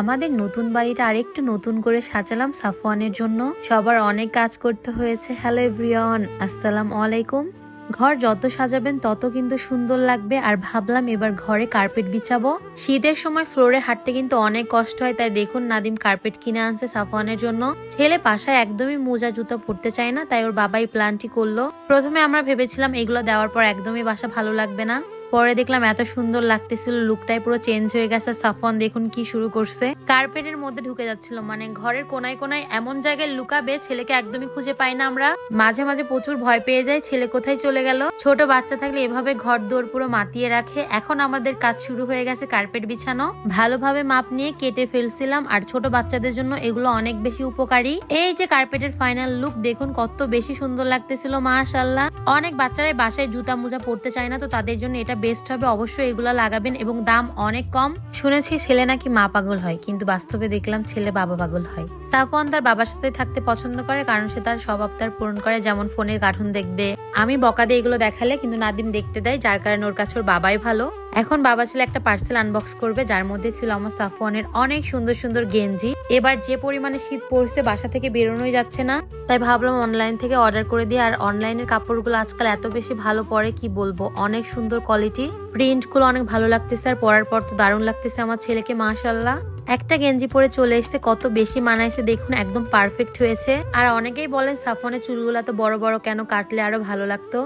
আমাদের নতুন বাড়িটা আরেকটু নতুন করে সাজালাম সাফওয়ানের জন্য। সবার অনেক কাজ করতে হয়েছে। হ্যালো এভরিওয়ান আসসালাম আলাইকুম। ঘর যত সাজাবেন, তত কিন্তু সুন্দর লাগবে। আর ভাবলাম এবার ঘরে কার্পেট বিছাবো। শীতের সময় ফ্লোরে হাঁটতে কিন্তু অনেক কষ্ট হয়, তাই দেখুন নাদিম কার্পেট কিনে আনছে সাফওয়ানের জন্য। ছেলে পাশায় একদমই মোজা, জুতো পরতে চায় না, তাই ওর বাবাই প্ল্যানটি করল। প্রথমে আমরা ভেবেছিলাম এগুলো দেওয়ার পর একদমই বাসা ভালো লাগবে না। পরে দেখলাম এত সুন্দর লাগতেছিল, লুকটাই পুরো চেঞ্জ হয়ে গেছে। সাফন দেখুন কি শুরু করছে। কার্পেটের মধ্যে ঢুকে যাচ্ছিল মানে ঘরের কোনায় কোনায় এমন জায়গায় লুকাবে, ছেলেকে একদমই খুঁজে পাই না আমরা। মাঝে মাঝে প্রচুর ভয় পেয়ে যায়, ছেলে কোথায় চলে গেল? ছোট বাচ্চা থাকলে এভাবে ঘর দৌড় পুরো মাতিয়ে রাখে। এখন আমাদের কাজ শুরু হয়ে গেছে কার্পেট বিছানো। ভালোভাবে মাপ নিয়ে কেটে ফেলছিলাম, আর ছোট বাচ্চাদের জন্য এগুলো অনেক বেশি উপকারী। এই যে কার্পেটের ফাইনাল লুক দেখুন কত বেশি সুন্দর লাগতেছিল মাশাল্লাহ অনেক বাচ্চারাই বাসায় জুতা মোজা পড়তে চায় না, তো তাদের জন্য এটা বেস্ট হবে, অবশ্যই এগুলো লাগাবেন এবং দাম অনেক কম। শুনেছি ছেলে নাকি মা পাগল হয়, কিন্তু বাস্তবে দেখলাম ছেলে বাবা পাগল হয়। সাফওয়ান তার বাবার সাথে থাকতে পছন্দ করে কারণ সে তার সব আবদার পূরণ করে, যেমন ফোনের কার্টুন দেখবে। আমি বকা দিয়ে এগুলো দেখালে কিন্তু নাদিম দেখতে দেয়, যার কারণে ওর কাছে ওর বাবাই ভালো। এখন বাবা ছেলে একটা পার্সেল আনবক্স করবে, যার মধ্যে ছিল আমার সাফওয়ানের অনেক সুন্দর সুন্দর গেঞ্জি। এবার যে পরিমাণে শীত পড়ছে বাসা থেকে বেরোনোই যাচ্ছে না। তাই ভাবলাম অনলাইন থেকে অর্ডার করে দিই আর অনলাইনের কাপড়গুলো আজকাল এত বেশি ভালো পরে, কি বলব? অনেক সুন্দর কোয়ালিটি প্রিন্টগুলো অনেক ভালো লাগতেছে, আর পরার পর তো দারুণ লাগতেছে আমার ছেলেকে মাশাল্লাহ একটা গেঞ্জি পরে চলে এসেছে, কত বেশি মানাইছে, দেখুন, একদম পারফেক্ট হয়েছে। আর অনেকেই বলেন সাফনের চুলগুলো তো বড় বড় কেন, কাটলে আরও ভালো লাগতো।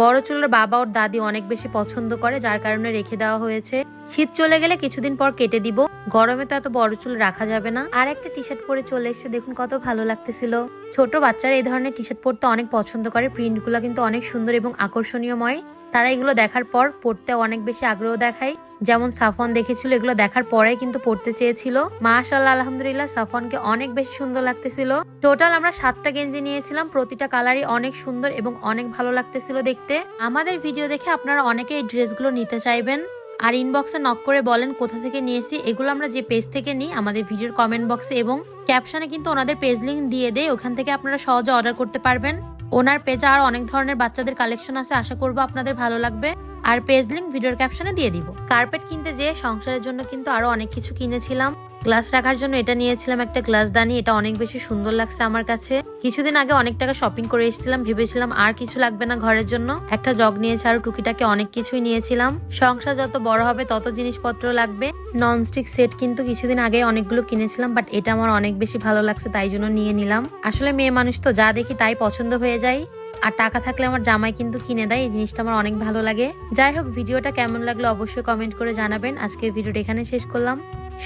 বড় চুলের বাবা ওর দাদি অনেক বেশি পছন্দ করে, যার কারণে রেখে দেওয়া হয়েছে। শীত চলে গেলে কিছুদিন পর কেটে দিব। গরমে তো এত বড় চুল রাখা যাবে না। আর একটা টি শার্ট পরে চলে এসেছে, দেখুন কত ভালো লাগতেছিল। ছোট বাচ্চারা এই ধরনের টি শার্ট পরতে অনেক পছন্দ করে। প্রিন্টগুলো কিন্তু অনেক সুন্দর এবং আকর্ষণীয়ময়। তারা এগুলো দেখার পর পড়তে অনেক বেশি আগ্রহ দেখায়। যেমন সাফন দেখেছিল, এগুলো দেখার পরেই কিন্তু পড়তে চেয়েছিল। মাশাল্লাহ আলহামদুলিল্লাহ সাফনকে অনেক বেশি সুন্দর লাগতেছিল। টোটাল আমরা সাতটা গেঞ্জি নিয়েছিলাম, প্রতিটা কালারই অনেক সুন্দর এবং অনেক ভালো লাগতেছিল দেখতে। আমাদের ভিডিও দেখে আপনারা অনেকে এই ড্রেসগুলো নিতে চাইবেন। আর ইনবক্সে নক করে বলেন কোথা থেকে নিয়েছি, এগুলো আমরা যে পেজ থেকে নিই, আমাদের ভিডিওর কমেন্ট বক্সে এবং ক্যাপশনে কিন্তু ওনাদের পেজ লিঙ্ক দিয়ে দেয় ওখান থেকে আপনারা সহজে অর্ডার করতে পারবেন। ওনার পেজে আর অনেক ধরনের বাচ্চাদের কালেকশন আছে, আশা করব আপনাদের ভালো লাগবে। আর পেজ লিঙ্ক ভিডিওর ক্যাপশনে দিয়ে দিব। কার্পেট কিনতে যেয়ে সংসারের জন্য কিন্তু আরও অনেক কিছু কিনেছিলাম। গ্লাস রাখার জন্য এটা নিয়েছিলাম, একটা গ্লাস দানি, এটা অনেক বেশি সুন্দর লাগছে আমার কাছে। কিছুদিন আগে অনেক টাকা শপিং করে এসেছিলাম, ভেবেছিলাম আর কিছু লাগবে না ঘরের জন্য। একটা জগ নিয়েছি আর টুকিটাকে অনেক কিছুই নিয়েছিলাম। সংসার যত বড় হবে, তত জিনিসপত্র লাগবে। ননস্টিক সেট কিন্তু কিছুদিন আগে অনেকগুলো কিনেছিলাম বাট এটা আমার অনেক বেশি ভালো লাগছে, তাই জন্য নিয়ে নিলাম। আসলে মেয়ে মানুষ তো, যা দেখি তাই পছন্দ হয়ে যায়। আর টাকা থাকলে আমার জামাই কিন্তু কিনে দেয়, এই জিনিসটা আমার অনেক ভালো লাগে। যাই হোক, ভিডিওটা কেমন লাগল অবশ্যই কমেন্ট করে জানাবেন। আজকের ভিডিওটা এখানে শেষ করলাম।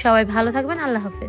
সবাই ভালো থাকবেন, আল্লাহ হাফেজ।